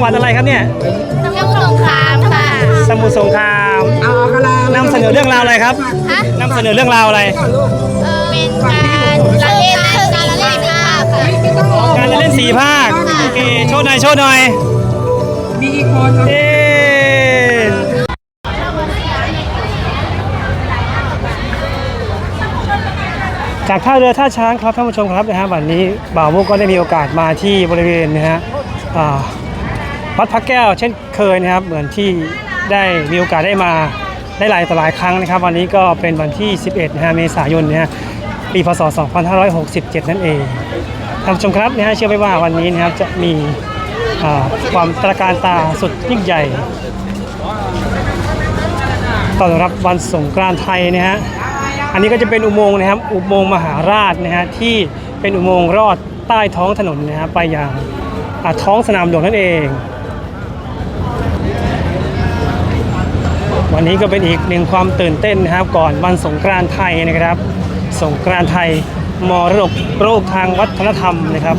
งหวัดอะไรครับเนี่ย สมุทรสงครามค่ะ สมุทรสงครามเอากะลานำเสนอเรื่องราวอะไรครับฮะ นำเสนอเรื่องราวอะไรเออเป็นการละเล่นการละเล่นภาพค่ะการเล่นสีภาค โอเค โชว์หน่อย โชว์หน่อย มีอีกคนเอ๊จากท่าเรือท่าช้างครับท่านผู้ชมครับนะฮะวันนี้บ่าวมุกก็ได้มีโอกาสมาที่บริเวณนะฮะอ่า วัดพระแก้วเช่นเคยนะครับ เหมือนที่ได้มีโอกาสได้มาได้หลายต่อหลายครั้งนะครับ วันนี้ก็เป็นวันที่ 11นะฮะเมษายนนะฮะปีพศ 2567 นั่นเองท่านผู้ชมครับนะฮะเชื่อไหมว่าวันนี้นะครับจะมีความตระการตาสุดยิ่งใหญ่ต้อนรับวันสงกรานต์ไทยนะฮะอันนี้ก็จะเป็นอุโมงค์นะครับ อุโมงค์มหาราชนะฮะที่เป็นอุโมงค์รอดใต้ท้องถนนนะฮะไปยังอ่าท้องสนามหลวงนั่นเอง วันนี้ก็เป็นอีกหนึ่งความตื่นเต้นนะครับ ก่อนวันสงกรานต์ไทยนะครับ สงกรานต์ไทยมรดกโลกทางวัฒนธรรมนะครับ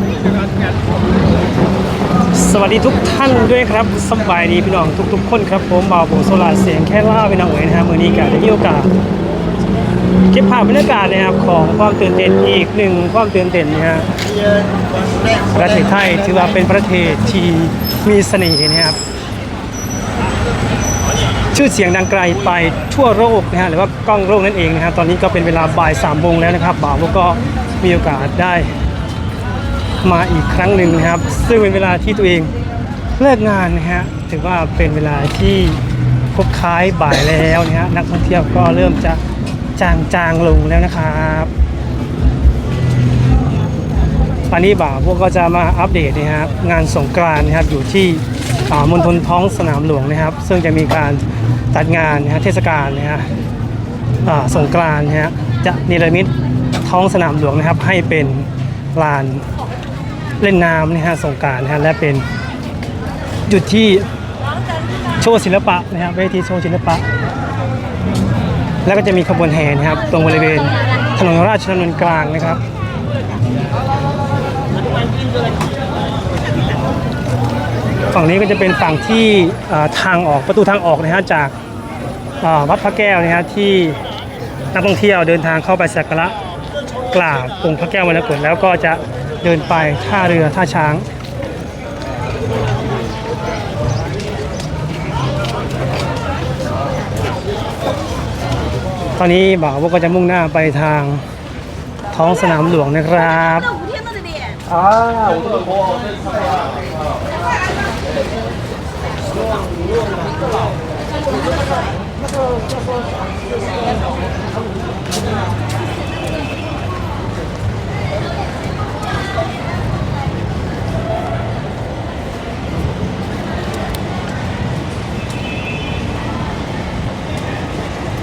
สวัสดีทุกท่านด้วยครับสบายดีพี่น้องทุก ๆ คนครับผมบ่าวโบโซลาเสียงแค่ว่าพี่น้องเอ๋ยนะฮะมือนี้ก็ได้มีโอกาสเก็บภาพบรรยากาศนะครับของความตื่นเต้นอีกหนึ่งความตื่นเต้นนะฮะประเทศไทยถือว่าเป็นประเทศที่มีเสน่ห์นะครับ ชื่อเสียงดังไกลไปทั่วโลกนะฮะหรือว่ากล้องโลกนั่นเองนะครับตอนนี้ก็เป็นเวลาบ่ายสามโมงแล้วนะครับบ่าวก็มีโอกาสได้มาอีกครั้งหนึ่งนะครับ ซึ่งเป็นเวลาที่ตัวเองเลิกงานนะฮะถือว่าเป็นเวลาที่คบคล้ายบ่ายแล้วนะฮะนักท่องเที่ยวก็เริ่มจะจางจางลงแล้วนะครับวันนี้บ่าวพวกก็จะมาอัปเดตนะครับงานสงกรานต์นะครับอยู่ที่อ่ามณฑลท้องสนามหลวงนะครับ ซึ่งจะมีการ จัดงานนะฮะเทศกาลนะฮะอ่าสงกรานต์นะฮะจะนิรมิตท้องสนามหลวงนะครับ ให้เป็นลานเล่นน้ำนะฮะสงการนะฮะและเป็นจุดที่โชว์ศิลปะนะครับเวทีโชว์ศิลปะ แล้วก็จะมีขบวนแห่นะครับ ตรงบริเวณถนนราชดำเนินกลางนะครับ ฝั่งนี้ก็จะเป็นฝั่งที่ทางออกประตูทางออกนะฮะจากวัดพระแก้วนะฮะที่นักท่องเที่ยวเดินทางเข้าไปสักการะกราบองค์พระแก้วมรกตแล้วก็จะเดินไปท่าเรือท่าช้างตอนนี้บ่าวก็จะมุ่งหน้าไปทางท้องสนามหลวงนะครับอ้า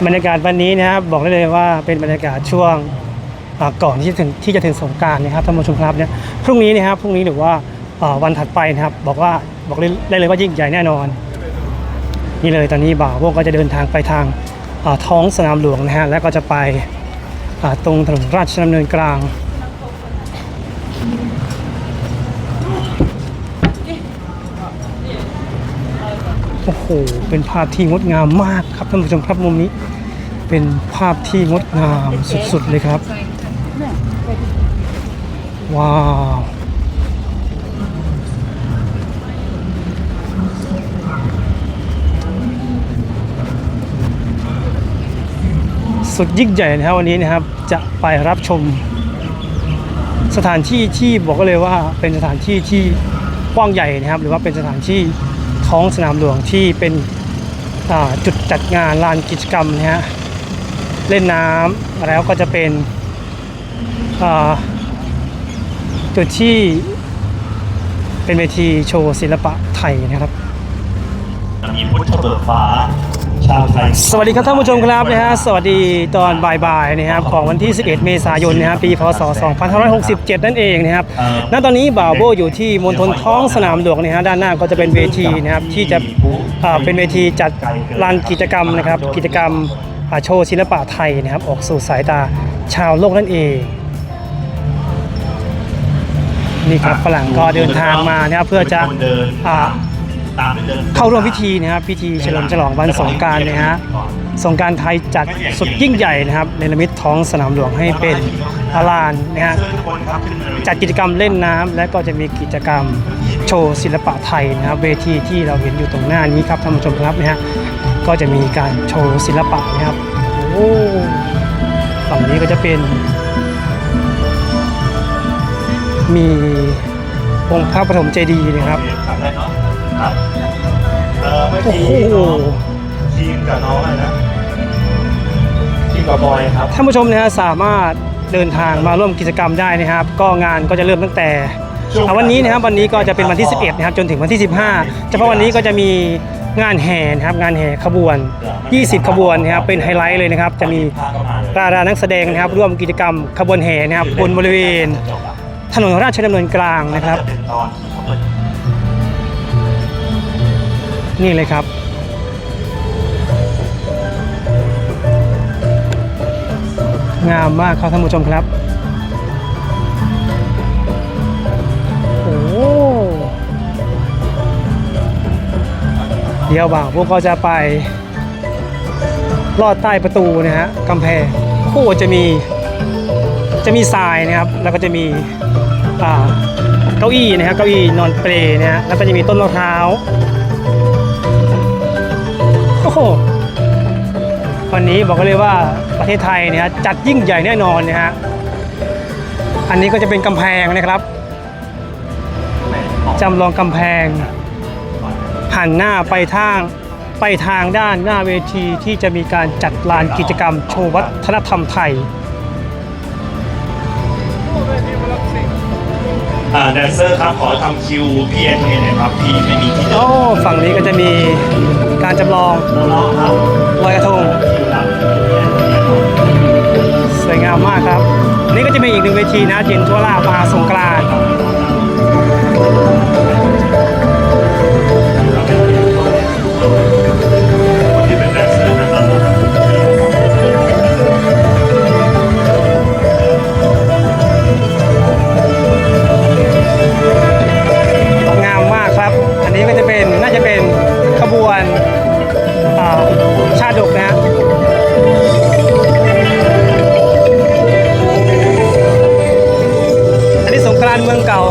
บรรยากาศวันนี้นะครับบอกได้เลยว่าเป็นบรรยากาศช่วงก่อนที่จะถึงที่จะถึงสงการนะครับท่านผู้ชมครับเนี่ยพรุ่งนี้นะครับพรุ่งนี้หรือว่าวันถัดไปนะครับบอกว่า บอกได้เลยว่ายิ่งใหญ่แน่นอน นี่เลยตอนนี้บ่าวพวกก็จะเดินทางไปทางาท้องสนามหลวงนะฮะแล้วก็จะไปตรงถนนราชดำเนินกลางโอ้โหเป็นภาพที่งดงามมากครับท่านผู้ชมครับมุมนี้เป็นภาพที่งดงามสุดๆเลยครับ ว้าว สุดยิ่งใหญ่นะครับวันนี้นะครับจะไปรับชม สถานที่ที่บอกเลยว่าเป็นสถานที่ที่กว้างใหญ่นะครับ หรือว่าเป็นสถานที่ท้องสนามหลวงที่เป็นจุดจัดงานลานกิจกรรมนะฮะเล่นน้ำแล้วก็จะเป็นจุดที่เป็นเวทีโชว์ศิลปะไทยนะครับมีพุทธเบิกฟ้า ชาวไทย สวัสดีครับท่านผู้ชมครับนะฮะสวัสดีตอนบ่ายๆนะครับของวันที่ 11 เมษายนนะครับปีพศ 2567 นั่นเองนะครับณตอนนี้บ่าวโบอยู่ที่มณฑลท้องสนามหลวงนะฮะด้านหน้าก็จะเป็นเวทีนะครับที่จะอ่าเป็นเวทีจัดลานกิจกรรมนะครับกิจกรรมอ่าโชว์ศิลปะไทยนะครับออกสู่สายตาชาวโลกนั่นเองนี่ครับฝรั่งก็เดินทางมานะครับเพื่อจะอ่า ตามด้วยดินเข้าร่วมพิธีนะครับพิธีเฉลิมฉลองวันสงกรารนะฮะสงกรารไทยจัดสุดยิ่งใหญ่นะครับในละมิตท้องสนามหลวงให้เป็นลานนะฮะเชิญทุกคนครับขึ้นเลยจัดกิจกรรมเล่นน้ำและก็จะมีกิจกรรมโชว์ศิลปะไทยนะครับเวทีที่เราเห็นอยู่ตรงหน้านี้ครับท่านผู้ชมครับนะฮะก็จะมีการโชว์ศิลปะนะครับโอ้ฝั่งนี้ก็จะเป็น มีองค์พระปฐมเจดีย์นะครับครับได้เนาะครับ เออเมื่อโอ้กี้โหน้องทีมกับน้องอะไรนะทีมกับบอยครับ ท่านผู้ชมนะฮะสามารถเดินทางมาร่วมกิจกรรมได้นะครับ ก็งานก็จะเริ่มตั้งแต่อ่าวันนี้นะครับวันนี้ก็จะเป็นวันที่ 11นะครับจนถึงวันที่ 15 เฉพาะวันนี้ก็จะมีงานแห่นะครับงานแห่ขบวน 20 ขบวนนะครับเป็นไฮไลท์เลยนะครับจะมีดารานักแสดงนะครับร่วมกิจกรรมขบวนแห่นะครับบนบริเวณ ถนนราชดำเนินกลางนะครับ จะเป็นตอนที่เขาเปิด นี่เลยครับ งามมากครับท่านผู้ชมครับ โอ้เดี๋ยวบ่าวพวกก็จะไปลอดใต้ประตูนะฮะกำแพงโอ้จะมีจะมีทรายนะครับ แล้วก็จะมีอ่าเก้าอี้นะครับเก้าอี้นอนเปลนะฮะแล้วก็จะมีต้นมะพร้าว วันนี้บอกเลยว่าประเทศไทยเนี่ยฮะจัดยิ่งใหญ่แน่นอนนะฮะอันนี้ก็จะเป็นกำแพงนะครับจำลองกำแพงหันหน้าไปทางไปทางด้านหน้าเวทีที่จะมีการจัดลานกิจกรรมโชว์วัฒนธรรมไทยอ่าแดนเซอร์ครับขอทำคิวพี่เอ็นหน่อยครับพี่ไม่มีที่เดิโอ้นฝั่งนี้ก็จะมีกานจำลองลอยกระทงสวยงามมากครับ นี่ก็จะเป็นอีกหนึ่งเวทีนะเย็นทั่วลาภมหาสงกรานต์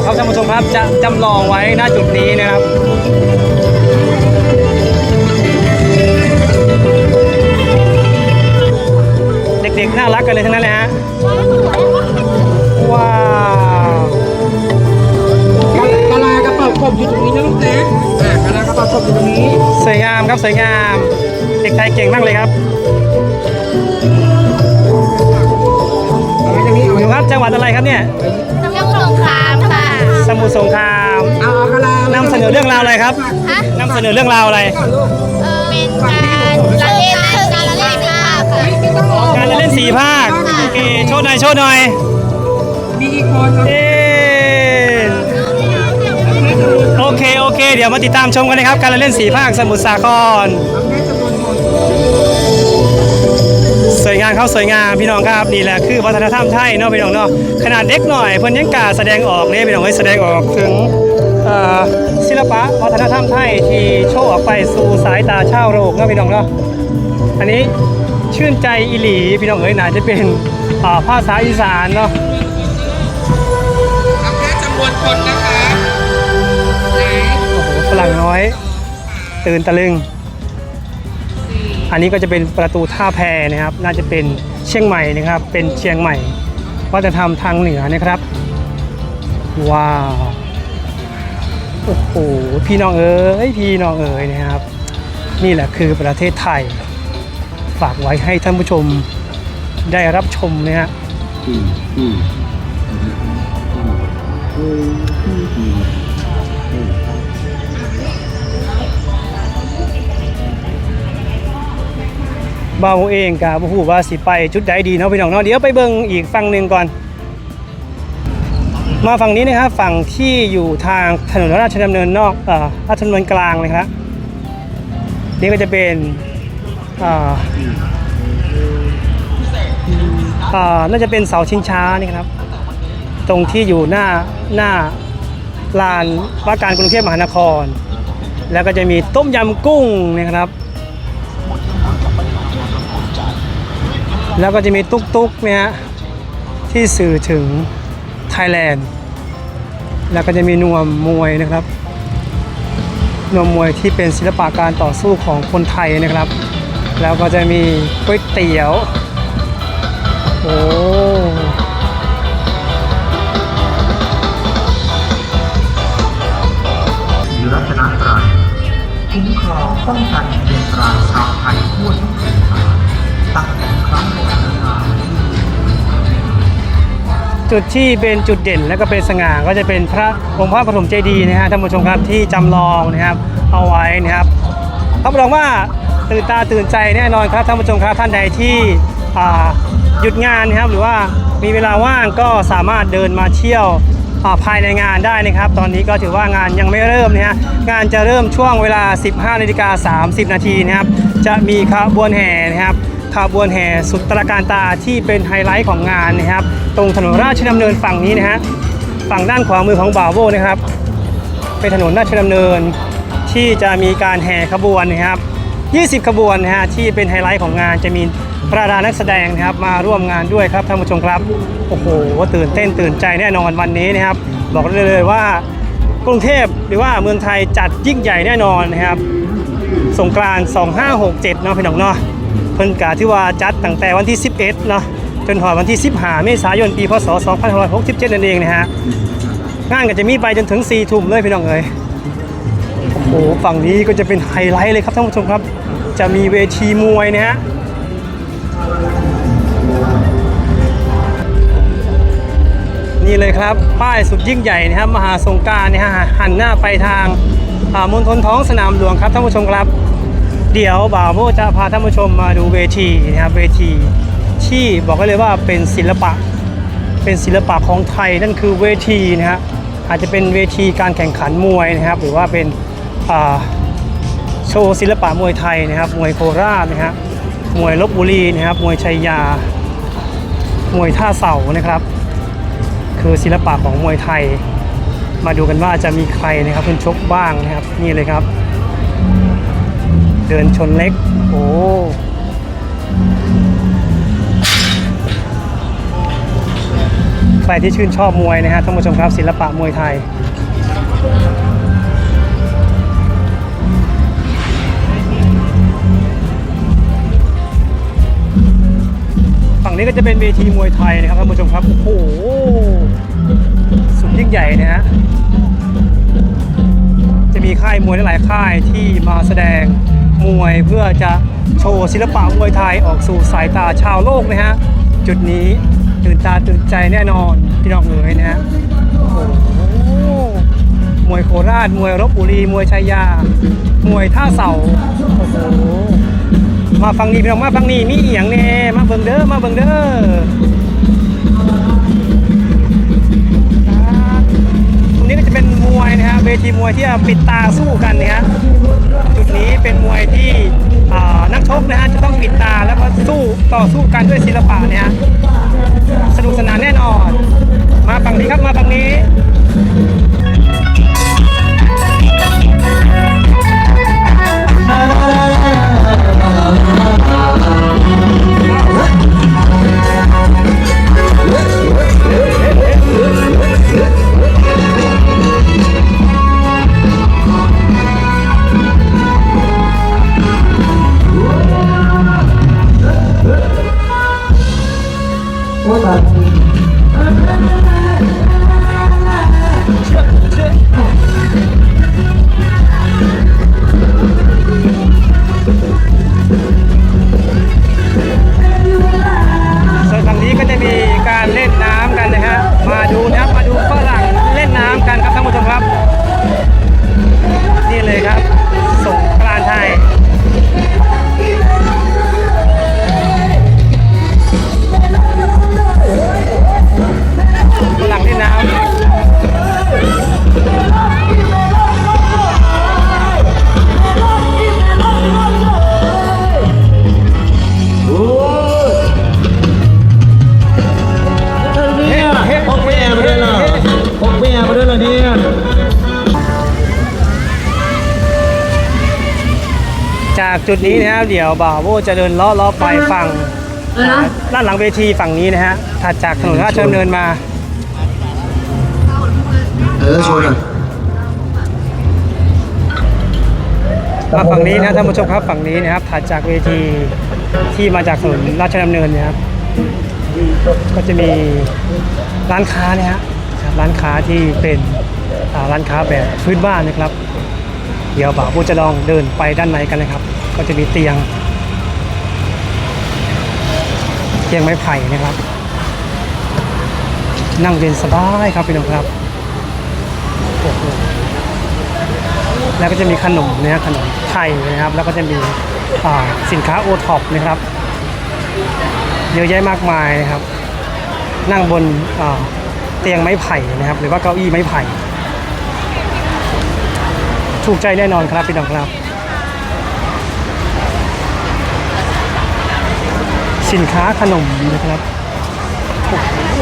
ครับท่านผู้ชมครับจะจำลองไว้ณจุดนี้นะครับเด็กๆน่ารักกันเลยทั้งนั้นเลยฮะว้าวกะลากระเป๋ากบอยู่ตรงนี้นะลูกนะอ่ากะลากระเป๋ากบอยู่ตรงนี้สวยงามครับสวยงาม เด็กไทยเก่งมากเลยครับเอาไว้ตรงนี้เอาหไว้นูครับจังหวัดอะไรครับเนี่ย สมุทรสงครามเอาเอากะลานำเสนอเรื่องราวอะไรครับฮะ นำเสนอเรื่องราวอะไรก่อนลูกเออเป็นการละเล่นการละเล่นภาพค่ะไม่ต้องรอการละเล่นสีภาคโอเคโชว์หน่อยโชว์หน่อยมีอีกคนเอาเย้โอเคโอเค เดี๋ยวมาติดตามชมกันนะครับ การละเล่นสีภาคสมุทรสาคร ทำให้จำนวนคน สวยงามครับสวยงามพี่น้องครับนี่แหละคือวัฒนธรรมไทยเนาะพี่น้องเนาะขนาดเด็กหน่อยเพิ่นยังกล้าแสดงออกเนี่ยพี่น้องให้แสดงออกถึงเอ่อศิลปะวัฒนธรรมไทยที่โชว์ออกไปสู่สายตาชาวโลกเนาะพี่น้องเนาะอันนี้ชื่นใจอีหลีพี่น้องเอ้ยน่าจะเป็นอ่าภาษาอีสานเนาะทำแค่จำนวนคนนะคะไหนโอ้โหฝรั่งน้อย ตื่นตะลึง อันนี้ก็จะเป็นประตูท่าแพนะครับ น่าจะเป็นเชียงใหม่นะครับ เป็นเชียงใหม่วัฒนธรรมทางเหนือนะครับ ว้าว โอ้โห พี่น้องเอ๋ย พี่น้องเอ๋ยนะครับ นี่แหละคือประเทศไทย ฝากไว้ให้ท่านผู้ชมได้รับชมนะฮะ บ่าวเองกับบ่ฮู้ว่าสิไปจุดใดดีเนาะพี่น้องเนาะเดี๋ยวไปเบิ่งอีกฝั่งหนึ่งก่อน มาฝั่งนี้นะครับฝั่งที่อยู่ทางถนนราชดำเนินนอกเอ่อราชดำเนินกลางเลยครับนี่ก็จะเป็นอ่าอ่าน่าจะเป็นเสาชิงช้านี่ครับ ตรงที่อยู่หน้าหน้าลานว่าการกรุงเทพมหานคร แล้วก็จะมีต้มยำกุ้งนะครับ แล้วก็จะมีตุ๊กตุ๊กๆเนี่ยที่สื่อถึงไทยแลนด์ แล้วก็จะมีนวมมวยนะครับ นวมมวยที่เป็นศิลปะการต่อสู้ของคนไทยนะครับ แล้วก็จะมีก๋วยเตี๋ยว โอ้รัตนตรัยคุ้มครองป้องกันเพียงตราชาวไทยทั่วทุกถิ่นฐานตั้งแต่ครั้ง จุดที่เป็นจุดเด่นและก็เป็นสง่าก็จะเป็นพระองค์พระปฐมเจดีย์นะฮะท่านผู้ชมครับที่จำลองนะครับเอาไว้นะครับรับรองว่าตื่นตาตื่นใจแน่นอนครับท่านผู้ชมครับท่านใดที่หยุดงานนะครับหรือว่ามีเวลาว่างก็สามารถเดินมาเที่ยวาภายในงานได้นะครับ ตอนนี้ก็ถือว่างานยังไม่เริ่มนะฮะงานจะเริ่มช่วงเวลา 15นาฬิกา30 นาทีนะครับ จะมีขบวนแห่นะครับ ขบวนแห่สุดตระการตาที่เป็นไฮไลท์ของงานนะครับ ตรงถนนราชดำเนินฝั่งนี้นะฮะฝั่งด้านขวามือของบาโวนะครับ เป็นถนนราชดำเนินที่จะมีการแห่ขบวนนะครับ 20 ขบวนนะฮะที่เป็นไฮไลท์ของงานจะมีประดานักแสดงนะครับมาร่วมงานด้วยครับท่านผู้ชมครับโอ้โหตื่นเต้นตื่นใจแน่นอนวันนี้นะครับ บอกได้เลยว่ากรุงเทพหรือว่าเมืองไทยจัดยิ่งใหญ่แน่นอนนะครับสงกรานต์2567เนาะพี่น้องเนาะ เพิ่นกาที่ว่าจัดตั้งแต่วันที่ 11เนาะจนถึงวันที่ 15 เมษายนปีพศ 2567 นั่นเองนะฮะงานก็จะมีไปจนถึง 4 ทุ่มเลยพี่น้องเอ้ยโอ้โหฝั่งนี้ก็จะเป็นไฮไลท์เลยครับท่านผู้ชมครับ จะมีเวทีมวยนะฮะนี่เลยครับ ป้ายสุดยิ่งใหญ่นะครับมหาสงการนะฮะหันหน้าไปทางมณฑลท้องสนามหลวงครับท่านผู้ชมครับ เดี๋ยวบ่าวโบจะพาท่านผู้ชมมาดูเวทีนะครับเวทีที่บอกได้เลยว่าเป็นศิลปะ เป็นศิลปะของไทยนั่นคือเวทีนะฮะอาจจะเป็นเวทีการแข่งขันมวยนะครับหรือว่าเป็นโชว์ศิลปะมวยไทยนะครับ มวยโคราชนะฮะมวยลบบุรีนะครับมวยชัยยา มวยท่าเสานะครับ คือศิลปะของมวยไทย มาดูกันว่าจะมีใครนะครับขึ้นชกบ้างนะครับนี่เลยครับ เดินชนเล็ก โอ้ใครที่ชื่นชอบมวยนะฮะท่านผู้ชมครับศิลปะมวยไทย ฝั่งนี้ก็จะเป็นเวทีมวยไทยนะครับท่านผู้ชมครับ โอ้โห สุดยิ่งใหญ่นะฮะจะมีค่ายมวยหลายค่ายที่มาแสดง มวยเพื่อจะโชว์ศิลปะมวยไทยออกสู่สายตาชาวโลกนะฮะ จุดนี้ตื่นตาตื่นใจแน่นอนพี่น้องเอ๋ยนะฮะโอ้โหมวยโคราช มวยรบบุรี มวยชัยยา มวยท่าเสาโอ้โหมาฟังนี้พี่น้องมาฟังนี้มีเอียงแน่มาเบิ่งเด้อมาเบิ่งเด้อตรงนี้ก็จะเป็นมวยนะฮะเวทีมวยที่ปิดตาสู้กันนะฮะ นี้เป็นมวยที่นักชกนะฮะจะต้องปิดตาแล้วก็สู้ต่อสู้กันด้วยศิลปะเนี่ยสนุกสนานแน่นอน จากจุดนี้นะครับเดี๋ยวบ่าวโบจะเดินเลาะเลาะไปฝั่งด้านหลังเวทีฝั่งนี้นะฮะถัดจากถนนราชดำเนินมา เออโชว์หน่อยมาฝั่งนี้นะท่านผู้ชมครับฝั่งนี้นะครับถัดจากเวทีที่มาจากถนนราชดำเนินเนะครับก็จะมีร้านค้าเนี่ยฮะครับร้านค้าที่เป็นอ่าร้านค้าแบบพื้นบ้านนะครับ เดี๋ยวบ่าวผู้จะลองเดินไปด้านในกันนะครับ ก็จะมีเตียง เตียงไม้ไผ่นะครับ นั่งเย็นสบายครับพี่น้องครับโอ้โหแล้วก็จะมีขนมนะขนมไทยนะครับ แล้วก็จะมีอ่าสินค้าโอท็อปนะครับเยอะแยะมากมายนะครับ นั่งบนอ่าเตียงไม้ไผ่นะครับ หรือว่าเก้าอี้ไม้ไผ่ ถูกใจแน่นอนครับพี่น้องครับ สินค้าขนมนะครับโอ้โห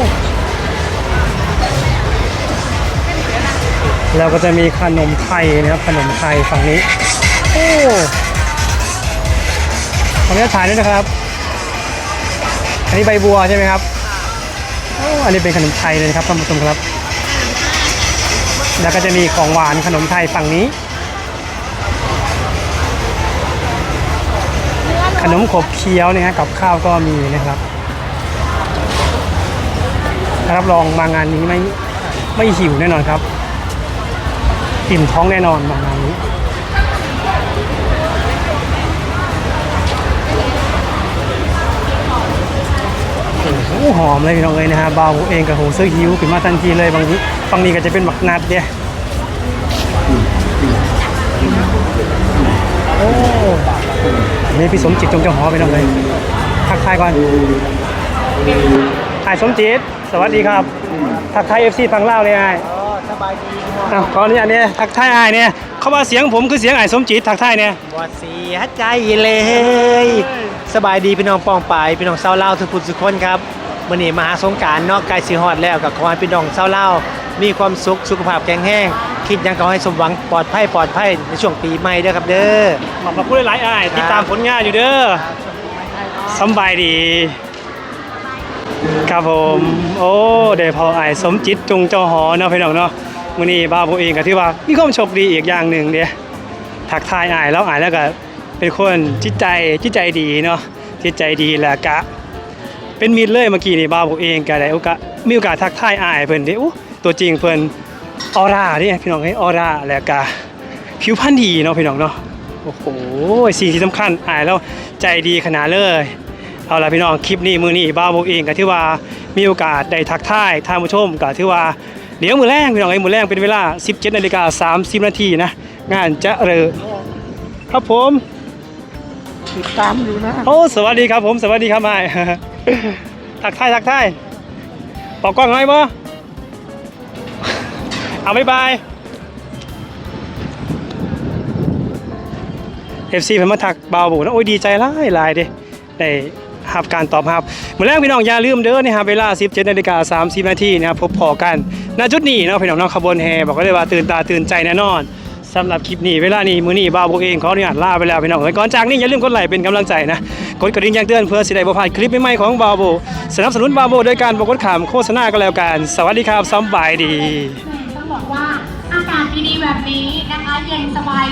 แล้วก็จะมีขนมไทยนะครับ ขนมไทยฝั่งนี้ โอ้ขออนุญาตถ่ายด้วยนะครับ อันนี้ใบบัวใช่ไหมครับโอ้อันนี้เป็นขนมไทยเลยครับท่านผู้ชมครับ แล้วก็จะมีของหวานขนมไทยฝั่งนี้ ขนมขบเคี้ยวนะฮะกับข้าวก็มีนะครับรับรองมางานนี้ไม่ไม่หิวแน่นอนครับอิ่มท้องแน่นอนมางานนี้โอ้หอมเลยพี่น้องเลยนะฮะเบาเองกับโหซื้อหิวขึ้นมาทันทีเลยบางทีฝั่งนี้ก็จะเป็นหมักนัดเนี่ยโอ้ นี่พี่สมจิตจงเจ้าหอไปน้องเลยทักทายก่อนไอ้สมจิต สวัสดีครับ ทักทายเอฟซีฟังเล่าเลยไอ้สบายดีอ้าวขออนุญาตเนี่ยทักทายไอ้เนี่ยเขาว่าเสียงผมคือเสียงไอ้สมจิตทักทายเนี่ยบ่เสียใจเลย สบายดีพี่น้องปองปายพี่น้องเศร้าเล่าทุกผู้ทุกคนครับมื่อนี้มหาสงการนอกกายสีฮอดแล้วกับขอให้พี่น้องเศร้าเล่า มีความสุขสุขภาพแข็งแรงคิดยังก็ให้สมหวังปลอดภัยปลอดภัยในช่วงปีใหม่เด้อครับเด้อขอบพระคุณหลายๆอ้ายติดตามผลงานอยู่เด้อสำบายดี ครับผม โอ้เดพอไอายสมจิตจงเจ้าหอเนาะพี่น้องเนาะมื้อนี้บ้าวผมเองก็ที่ว่ามีความโชคดีอีกอย่างหนึ่งเด้ทักทายอายแล้วอายแล้วก็เป็นคนจิตใจจิตใจดีเนาะจิตใจดีแล้วก็เป็นมิตรเลยเมื่อกี้นี่บ้าวผมเองก็ได้โอกาสมีโอกาสทักทายอายเพิ่นเด้อู้ ตัวจริงเพิ่นออร่าเด้พี่น้องเอ้ยออร่าแล้วก็ผิวพรรณดีเนาะพี่น้องเนาะโอ้โหสิ่งที่สำคัญอ่านแล้วใจดีขนาดเลยเอาละพี่น้องคลิปนี้มือนี้บ้าวโบเองก็ที่ว่ามีโอกาสได้ทักทายท่านผู้ชมก็ที่ว่าเดี๋ยวมือแรงพี่น้องไอ้มือแรงเป็นเวลา 17นาฬิกา30นาทีนะงานจะเริ่มครับผมติดตามอยู่นะโอ้สวัสดีครับผมสวัสดีครับไอ้ทักทายทักทายปอกกล้องหน่อยบ่ เอาบ๊ายบายเอฟซีเพิ่นมาทักเบาบุนะโอ้ยดีใจหลายหลายเด้ได้รับการตอบรับเมื่อแรกพี่น้องอย่าลืมเด้อนะครับเวลา 17นาฬิกา30นาทีนะครับพบพอกันณจุดนี้เนาะพี่น้องเนาะขบวนแห่บอกเลยว่าตื่นตาตื่นใจแน่นอนสำหรับคลิปนี้เวลานี้มือนี้บาวโบเองขออนุญาตลาไปแล้วพี่น้องเอ้ยก่อนจากนี้อย่าลืมกดไลค์เป็นกำลังใจนะกดกระดิ่งแจ้งเตือนเพื่อสิได้บ่พลาดคลิปใหม่ๆของบาวโบสนับสนุนบาวโบโดยการบอกกดขามโฆษณาก็แล้วกัน สวัสดีครับสำบายดี บอกว่าอากาศดีๆแบบนี้นะคะเย็นสบาย